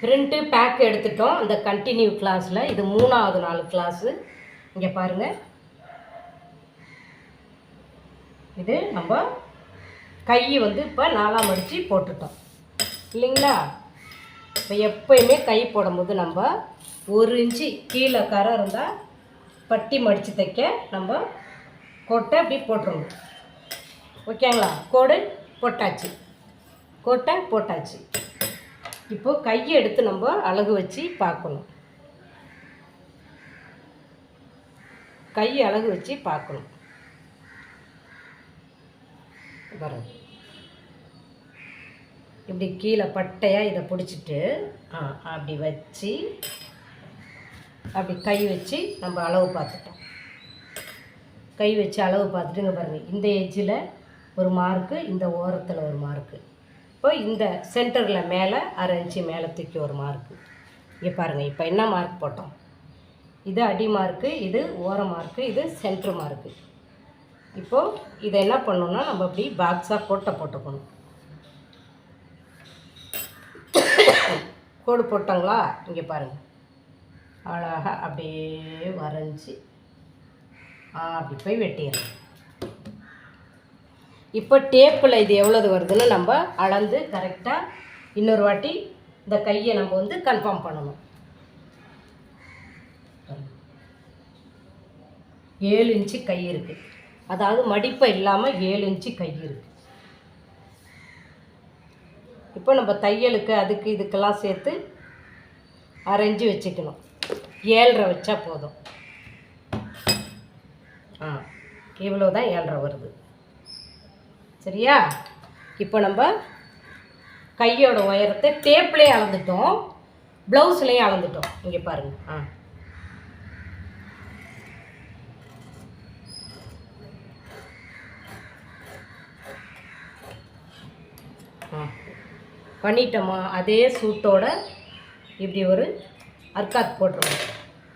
Print back எடுத்துட்டோம். அந்த continue கிளாஸில் இது மூணாவது நாலு கிளாஸு இங்கே பாருங்கள் இது நம்ம கை வந்து இப்போ நாலாம் மடித்து போட்டுட்டோம். இல்லைங்களா? இப்போ எப்பயுமே கை போடும்போது நம்ம ஒரு இன்ச்சு கீழே கரை இருந்தால் பட்டி மடித்து தைக்க நம்ம கொட்டை அப்படி போட்டுருணும் ஓகேங்களா? கோடு போட்டாச்சு. கோட்டை போட்டாச்சு. இப்போ கையை எடுத்து நம்ம அழகு வச்சு பார்க்கணும். கை அழகு வச்சு பார்க்கணும். வரும் இப்படி கீழே பட்டையாக இதை பிடிச்சிட்டு ஆ அப்படி வச்சு அப்படி கை வச்சு நம்ம அளவு பார்த்துட்டோம் கை வச்சு அளவு பார்த்துட்டுங்க பாருங்கள் இந்த எஜ்ஜில் ஒரு மார்க்கு இந்த ஓரத்தில் ஒரு மார்க்கு இப்போ இந்த சென்டரில் மேலே அரை இன்ச்சு மேலே தூக்கி ஒரு மார்க்கு இங்கே பாருங்கள் இப்போ என்ன மார்க் போட்டோம்? இது அடி மார்க்கு இது ஓர மார்க்கு இது சென்ட்ரு மார்க்கு இப்போது இதை என்ன பண்ணணும்னா நம்ம இப்படி பாக்ஸாக கோட்டை போட்டுக்கணும். கோடு போட்டோங்களா? இங்கே பாருங்கள் அழகாக அப்படியே வரைஞ்சி அப்படி போய் வெட்டிடுறேன் இப்போ டேப்பில் இது எவ்வளவு வருதுன்னு நம்ம அளந்து கரெக்டாக இன்னொரு வாட்டி இந்த கையை நம்ம வந்து கன்ஃபார்ம் பண்ணணும். ஏழு இன்ச்சு கை இருக்குது அதாவது மடிப்பை இல்லாமல் ஏழு இன்ச்சு கை இருக்குது இப்போ நம்ம தையலுக்கு அதுக்கு இதுக்கெல்லாம் சேர்த்து அரைஞ்சி வச்சுக்கணும். ஏழரை வச்சா போதும். ஆ இவ்வளோ தான் ஏழரை வருது. சரியா? இப்போ நம்ம கையோட உயரத்தை டேப்லேயே அளந்துட்டோம். ப்ளவுஸ்லேயும் அளந்துட்டோம். இங்கே பாருங்கள் ஆ. ஆ. பண்ணிட்டோமா? அதே சூட்டோட இப்படி ஒரு அர்க்காத் போட்டுருவோம்.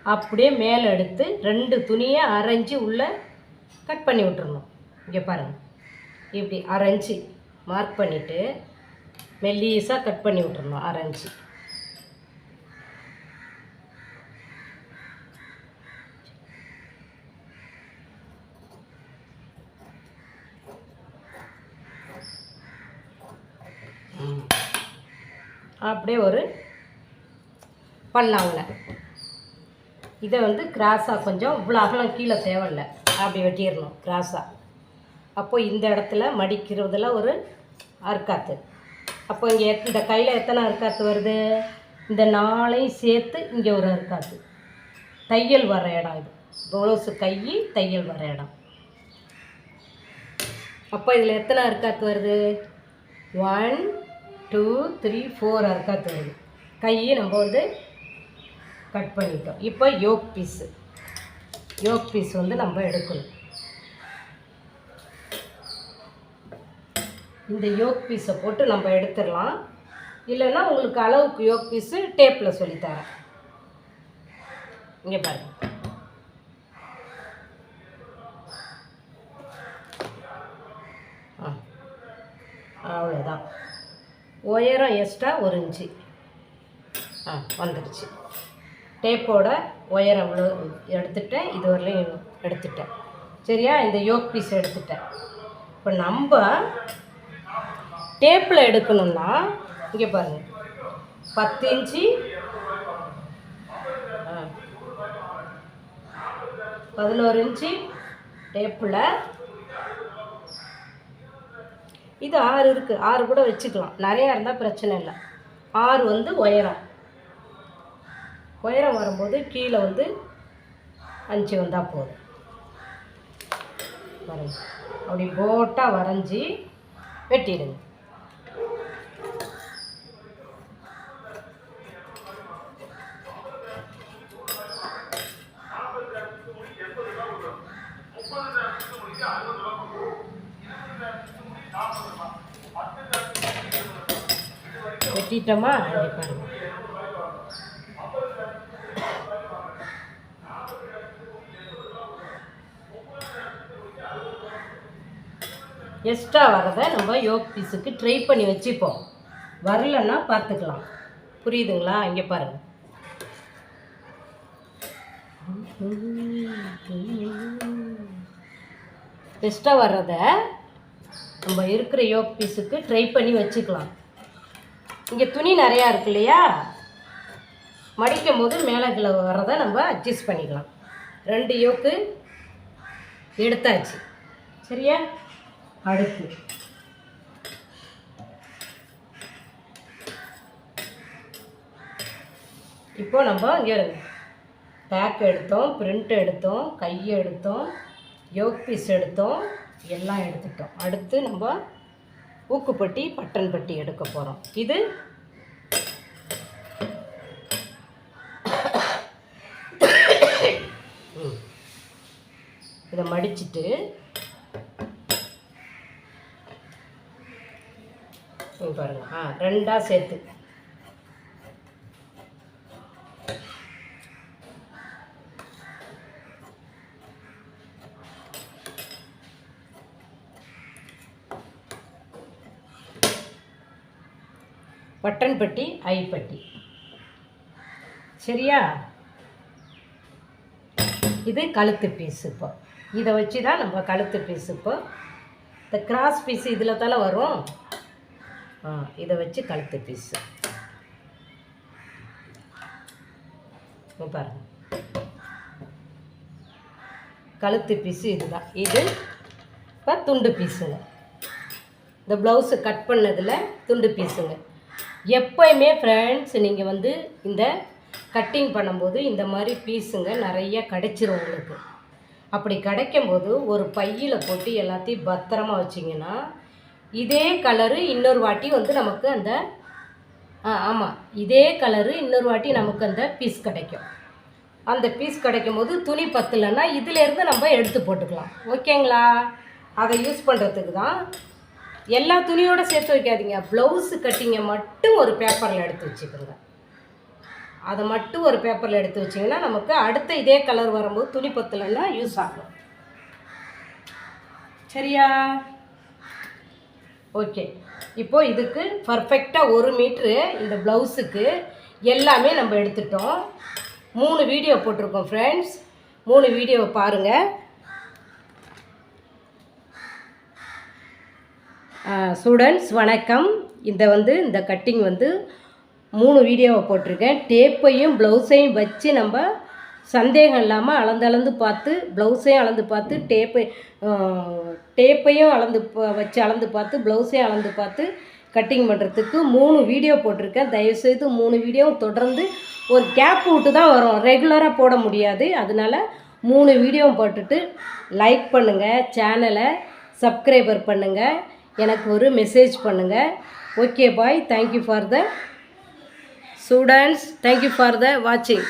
அப்படியே மேலே எடுத்து ரெண்டு துணியை அரைஞ்சி உள்ளே கட் பண்ணி விட்டுருணும் இங்கே பாருங்கள் இப்படி அரைஞ்சி மார்க் பண்ணிவிட்டு மெல்லீஸாக கட் பண்ணி விட்டுறணும் அரைஞ்சி. அப்படியே ஒரு பண்ணாங்கள இதை வந்து கிராஸாக கொஞ்சம் இவ்வளோ அகலம் கீழே தேவையில்லை. அப்படி வெட்டிடணும் கிராஸாக அப்போது இந்த இடத்துல மடிக்கிறதுல ஒரு அர்க்காத்து. அப்போ இங்கே இந்த கையில் எத்தனை அர்க்காத்து வருது? இந்த நாளையும் சேர்த்து இங்கே ஒரு அர்க்காத்து. தையல் வர இடம் இது. ப்ளவுஸு கை தையல் வர இடம். அப்போ இதில் எத்தனை அர்க்காத்து வருது? ஒன் டூ த்ரீ ஃபோர் அர்க்காத்து வருது. கையை நம்ம வந்து கட் பண்ணிட்டோம். இப்போ யோக் பீஸு யோக் பீஸ் வந்து நம்ம எடுக்கணும். இந்த யோக் பீஸை போட்டு நம்ம எடுத்துடலாம். இல்லைன்னா உங்களுக்கு அளவுக்கு யோக் பீஸு டேப்பில் சொல்லித்தரேன். இங்கே பாருங்க. ஆ அவ்வளோதான் உயரம் எக்ஸ்ட்ரா ஒரு இன்ச்சு. ஆ வந்துடுச்சு. டேப்போட உயரம் இவ்வளோ எடுத்துட்டேன். இது வரலையும் எடுத்துட்டேன். சரியா? இந்த யோக் பீஸ் எடுத்துட்டேன். இப்போ நம்ம டேப்பில் எடுக்கணும்னா இங்கே பாருங்கள் பத்து இன்ச்சு. ஆ, பதினோரு இன்ச்சு டேப்பில் இது ஆறு இருக்குது ஆறு கூட வச்சுக்கலாம். நிறையா இருந்தால் பிரச்சனை இல்லை. ஆறு வந்து உயரம். உயரம் வரும்போது கீழே வந்து அஞ்சு வந்தால் போதும். பாருங்க. அப்படி போட்டால் வரைஞ்சி வெட்டிடுங்க. வெட்டிட்டோமா? அப்படி பாருங்க. எக்ஸ்ட்ரா வரதை நம்ம யோக் பீஸுக்கு ட்ரை பண்ணி வச்சுப்போம். வரலன்னா பார்த்துக்கலாம். புரியுதுங்களா? இங்கே பாருங்கள் எக்ஸ்ட்ரா வர்றதை நம்ம இருக்கிற யோக் பீஸுக்கு ட்ரை பண்ணி வச்சுக்கலாம். இங்கே துணி நிறையா இருக்கு இல்லையா? மடிக்கும் போது மேலே கீழே வர்றதை நம்ம அட்ஜஸ்ட் பண்ணிக்கலாம். ரெண்டு யோக்கு எடுத்தாச்சு. சரியா? அடுத்து. இப்போ நம்ம இங்கே பேக் எடுத்தோம் பிரிண்ட் எடுத்தோம் கையை எடுத்தோம் யோக் பீஸ் எடுத்தோம் எல்லாம் எடுத்துட்டோம். அடுத்து நம்ம ஊக்குப்பட்டி பட்டன் பட்டி எடுக்க போகிறோம் இது ம். இதை மடிச்சிட்டு இங்க பாருங்க ஆ ரெண்டாக சேர்த்து பட்டன் பட்டி சரியா? இது கழுத்து பீஸ் இப்போ. இதை வச்சு தான் நம்ம கழுத்து பீஸ் இப்போ. இந்த கிராஸ் பீஸ் இதில் தானே வரும். ஆ இதை வச்சு கழுத்து பீஸு பாருங்க. கழுத்து பீஸு இதுதான். இது இப்போ துண்டு பீஸுங்க இந்த ப்ளவுஸு கட் பண்ணதில் துண்டு பீஸுங்க எப்போயுமே ஃப்ரெண்ட்ஸ் நீங்கள் வந்து இந்த கட்டிங் பண்ணும்போது இந்த மாதிரி பீஸுங்க நிறைய கிடைச்சிரும் உங்களுக்கு. அப்படி கிடைக்கும்போது ஒரு பையில் போட்டு எல்லாத்தையும் பத்திரமா வச்சிங்கன்னா இதே கலரு இன்னொரு வாட்டி வந்து நமக்கு அந்த ஆ ஆமாம் இதே கலரு இன்னொரு வாட்டி நமக்கு அந்த பீஸ் கிடைக்கும். அந்த பீஸ் கிடைக்கும் போது துணி பத்தலைன்னா இதிலேருந்து நம்ம எடுத்து போட்டுக்கலாம். ஓகேங்களா அதை யூஸ் பண்ணுறதுக்கு தான் எல்லா துணியோட சேர்த்து வைக்காதீங்க. ப்ளவுஸு கட்டிங்கை மட்டும் ஒரு பேப்பரில் எடுத்து வச்சுக்கோங்க. அதை மட்டும் ஒரு பேப்பரில் எடுத்து வச்சிங்கன்னா நமக்கு அடுத்த இதே கலர் வரும்போது துணி பத்தலைன்னா யூஸ் ஆகும். சரியா? ஓகே இப்போது இதுக்கு பர்ஃபெக்டாக ஒரு மீட்ரு இந்த ப்ளவுஸுக்கு எல்லாமே நம்ம எடுத்துட்டோம். மூணு வீடியோ போட்டிருக்கோம் ஃப்ரெண்ட்ஸ் மூணு வீடியோவை பாருங்கள் ஸ்டூடெண்ட்ஸ் வணக்கம். இந்த வந்து இந்த கட்டிங் வந்து மூணு வீடியோவை போட்டிருக்கேன். டேப்பையும் ப்ளவுஸையும் வச்சு நம்ம சந்தேகம் இல்லாமல் அளந்து அளந்து பார்த்து ப்ளவுஸையும் அளந்து பார்த்து டேப்பை டேப்பையும் அளந்து ப- வச்சு அளந்து பார்த்து ப்ளவுஸையும் அளந்து பார்த்து கட்டிங் பண்ணுறதுக்கு மூணு வீடியோ போட்டிருக்கேன். தயவுசெய்து மூணு வீடியோவும் தொடர்ந்து ஒரு கேப் விட்டு தான் வரும். ரெகுலராக போட முடியாது. அதனால மூணு வீடியோவும் போட்டுட்டு லைக் பண்ணுங்கள் சேனலை சப்ஸ்கிரைபர் பண்ணுங்கள் எனக்கு ஒரு மெசேஜ் பண்ணுங்கள் okay bye thank you for the students thank you for the வாட்சிங்